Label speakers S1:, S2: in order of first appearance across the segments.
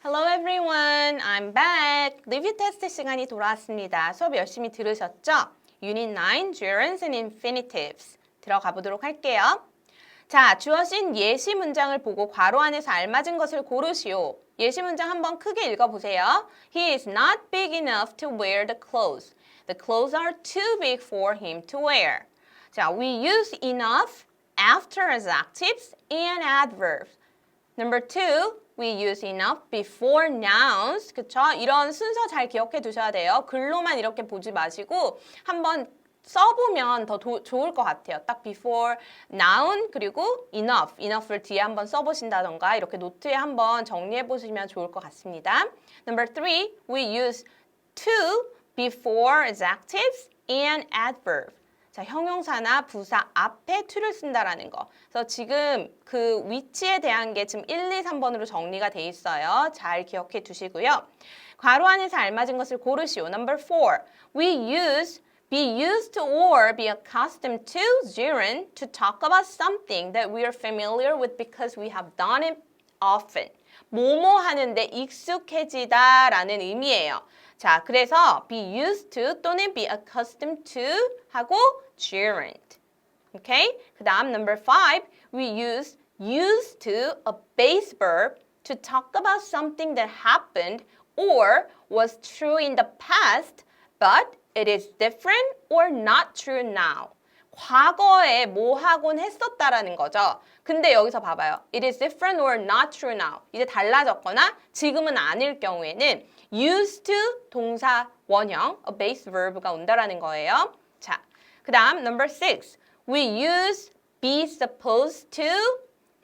S1: Hello everyone, I'm back. 리뷰 테스트 시간이 돌아왔습니다. 수업 열심히 들으셨죠? Unit 9, Gerunds and Infinitives. 들어가 보도록 할게요. 자, 주어진 예시 문장을 보고 괄호 안에서 알맞은 것을 고르시오. 예시 문장 한번 크게 읽어보세요. He is not big enough to wear the clothes. The clothes are too big for him to wear. 자, we use enough after as adjectives and adverbs. Number two, we use enough before nouns. 그쵸? 이런 순서 잘 기억해 두셔야 돼요. 글로만 이렇게 보지 마시고 한번 써보면 더 도- 좋을 것 같아요. 딱 before noun 그리고 enough, enough를 뒤에 한번 써보신다던가 이렇게 노트에 한번 정리해 보시면 좋을 것 같습니다. Number three, we use to before adjectives and adverb. 자, 형용사나 부사 앞에 to를 쓴다라는 거. 그래서 지금 그 위치에 대한 게 지금 1, 2, 3번으로 정리가 돼 있어요. 잘 기억해 두시고요. 괄호 안에서 알맞은 것을 고르시오. Number four, we use be used to or be accustomed to gerund to talk about something that we are familiar with because we have done it often. 뭐뭐 하는데 익숙해지다 라는 의미예요. 자, 그래서 be used to 또는 be accustomed to 하고 gerund. Okay? 그 다음 number five, we use used to a base verb to talk about something that happened or was true in the past, but it is different or not true now. 과거에 뭐 하곤 했었다라는 거죠. 근데 여기서 봐봐요. It is different or not true now. 이제 달라졌거나 지금은 아닐 경우에는 used to 동사 원형, a base verb가 온다라는 거예요. 자, 그 다음 number six. We use be supposed to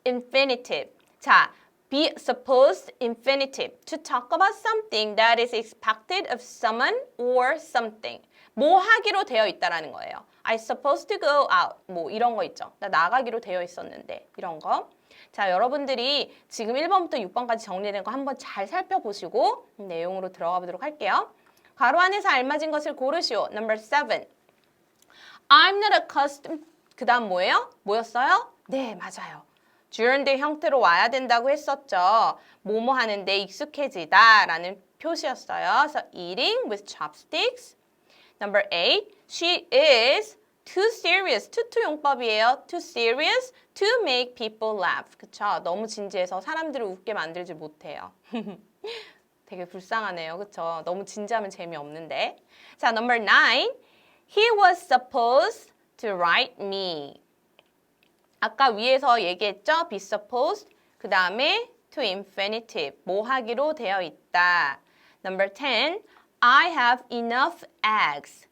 S1: infinitive. 자, be supposed infinitive to talk about something that is expected of someone or something. 뭐 하기로 되어 있다라는 거예요. I supposed to go out. 뭐 이런 거 있죠. 나 나가기로 되어 있었는데 이런 거. 자, 여러분들이 지금 1번부터 6번까지 정리된 거 한번 잘 살펴보시고 내용으로 들어가 보도록 할게요. 괄호 안에서 알맞은 것을 고르시오. Number seven. I'm not accustomed. 그 다음 뭐예요? 뭐였어요? 네, 맞아요. gerund 형태로 와야 된다고 했었죠. 뭐뭐 하는데 익숙해지다 라는 표시였어요. 그래서 eating with chopsticks. Number eight, she is too serious. 투투 용법이에요. too serious to make people laugh. 그쵸? 너무 진지해서 사람들을 웃게 만들지 못해요. 되게 불쌍하네요. 그쵸? 너무 진지하면 재미없는데. 자, number nine. He was supposed to write me. 아까 위에서 얘기했죠? be supposed. 그 다음에 to infinitive. 뭐 하기로 되어 있다. Number 10. I have enough eggs.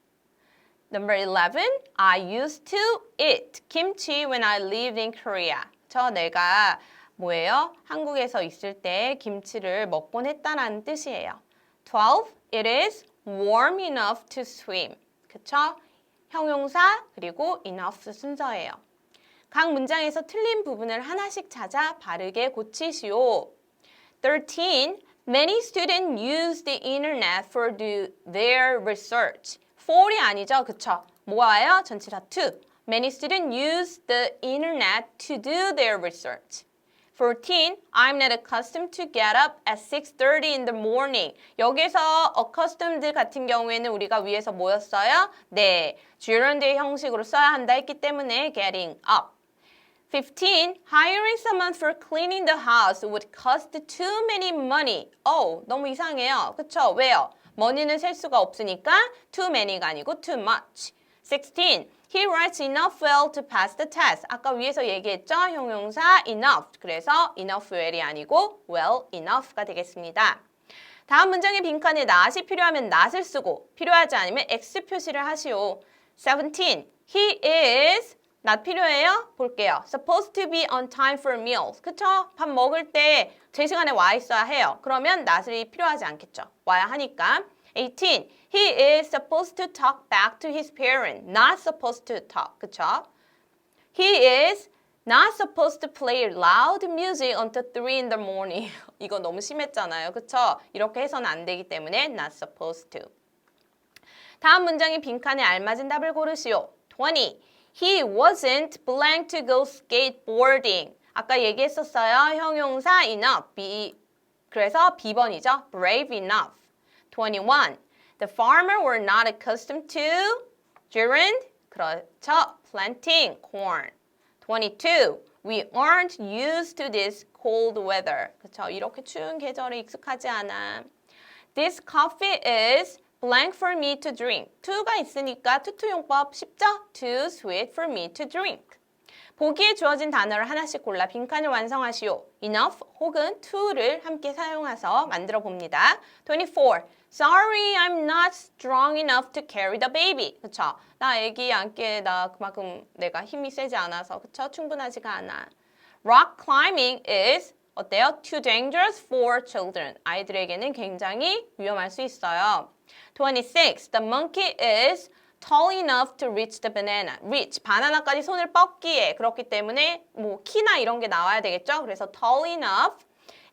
S1: Number 11. I used to eat kimchi when I lived in Korea. 저 내가 뭐예요? 한국에서 있을 때 김치를 먹곤 했다라는 뜻이에요. 12. It is warm enough to swim. 그쵸? 형용사 그리고 enough 순서예요. 각 문장에서 틀린 부분을 하나씩 찾아 바르게 고치시오. 13. Many students use the internet for do their research. for이 아니죠, 그쵸? 뭐예요? 전치사 to. Many students use the internet to do their research. 14. I'm not accustomed to get up at 6:30 in the morning. 여기서 accustomed 같은 경우에는 우리가 위에서 뭐였어요? 네, gerund의 형식으로 써야 한다 했기 때문에 getting up. 15. Hiring someone for cleaning the house would cost too many money. Oh, 너무 이상해요. 그쵸? 왜요? money는 셀 수가 없으니까 too many가 아니고 too much. 16. He writes enough well to pass the test. 아까 위에서 얘기했죠? 형용사 enough. 그래서 enough well이 아니고 well enough가 되겠습니다. 다음 문장의 빈칸에 not이 필요하면 not을 쓰고 필요하지 않으면 x 표시를 하시오. 17. He is not 필요해요? 볼게요. Supposed to be on time for meals. 그쵸? 밥 먹을 때 제 시간에 와 있어야 해요. 그러면 not이 필요하지 않겠죠. 와야 하니까. 18. He is supposed to talk back to his parent. Not supposed to talk. 그쵸? He is not supposed to play loud music until 3 in the morning. 이거 너무 심했잖아요. 그쵸? 이렇게 해서는 안 되기 때문에 not supposed to. 다음 문장의 빈칸에 알맞은 답을 고르시오. 20. He wasn't planning to go skateboarding. 아까 얘기했었어요. 형용사 enough, be 그래서 B번이죠. brave enough. 21. The farmer were not accustomed to gerund. 그렇죠. planting corn. 22. We aren't used to this cold weather. 그렇죠. 이렇게 추운 계절에 익숙하지 않아. This coffee is blank for me to drink. to가 있으니까 투투용법 쉽죠? Too sweet for me to drink. 보기에 주어진 단어를 하나씩 골라 빈칸을 완성하시오. enough 혹은 to를 함께 사용해서 만들어 봅니다. 24. Sorry, I'm not strong enough to carry the baby. 그쵸? 나 애기 안기에 나 그만큼 내가 힘이 세지 않아서 그쵸? 충분하지가 않아. Rock climbing is 어때요? Too dangerous for children. 아이들에게는 굉장히 위험할 수 있어요. 26. The monkey is tall enough to reach the banana. reach 바나나까지 손을 뻗기에 그렇기 때문에 뭐 키나 이런 게 나와야 되겠죠. 그래서 tall enough.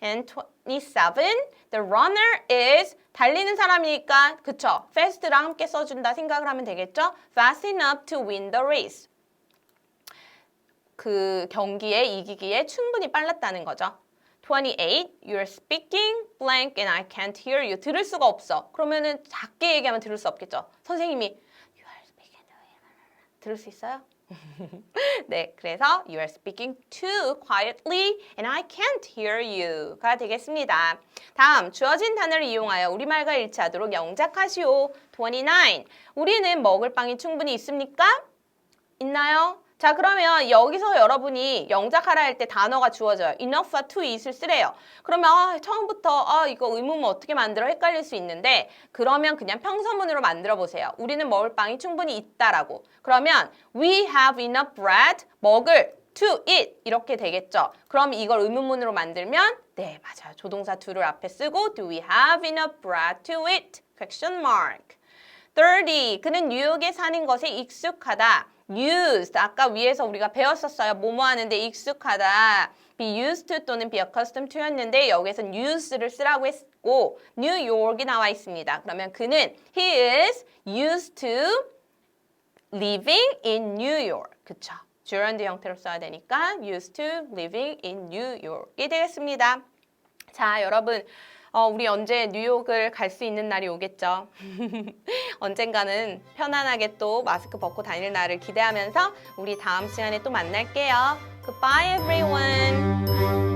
S1: And 27. The runner is 달리는 사람이니까 그쵸. fast랑 함께 써준다 생각을 하면 되겠죠. fast enough to win the race. 그 경기에 이기기에 충분히 빨랐다는 거죠. 28. You're speaking blank and I can't hear you. 들을 수가 없어. 그러면은 작게 얘기하면 들을 수 없겠죠. 선생님이 들을 수 있어요? 네, 그래서 you are speaking too quietly and I can't hear you가 되겠습니다. 다음, 주어진 단어를 이용하여 우리말과 일치하도록 영작하시오. 29. 우리는 먹을 빵이 충분히 있습니까? 있나요? 자 그러면 여기서 여러분이 영작하라 할 때 단어가 주어져요. enough와 to it을 쓰래요. 그러면 아, 처음부터 아, 이거 의문문 어떻게 만들어 헷갈릴 수 있는데 그러면 그냥 평서문으로 만들어 보세요. 우리는 먹을 빵이 충분히 있다라고. 그러면 we have enough bread 먹을 to eat 이렇게 되겠죠. 그럼 이걸 의문문으로 만들면 네 맞아요. 조동사 to를 앞에 쓰고 do we have enough bread to eat? question mark. 30. 그는 뉴욕에 사는 것에 익숙하다. Used. 아까 위에서 우리가 배웠었어요. 뭐뭐 하는데 익숙하다. be used to 또는 be accustomed to였는데 여기서는 use를 쓰라고 했고 뉴욕이 나와 있습니다. 그러면 그는 he is used to living in New York. 그쵸? gerund 형태로 써야 되니까 used to living in New York이 되겠습니다. 자, 여러분. 어, 우리 언제 뉴욕을 갈 수 있는 날이 오겠죠? 언젠가는 편안하게 또 마스크 벗고 다닐 날을 기대하면서 우리 다음 시간에 또 만날게요. Goodbye, everyone.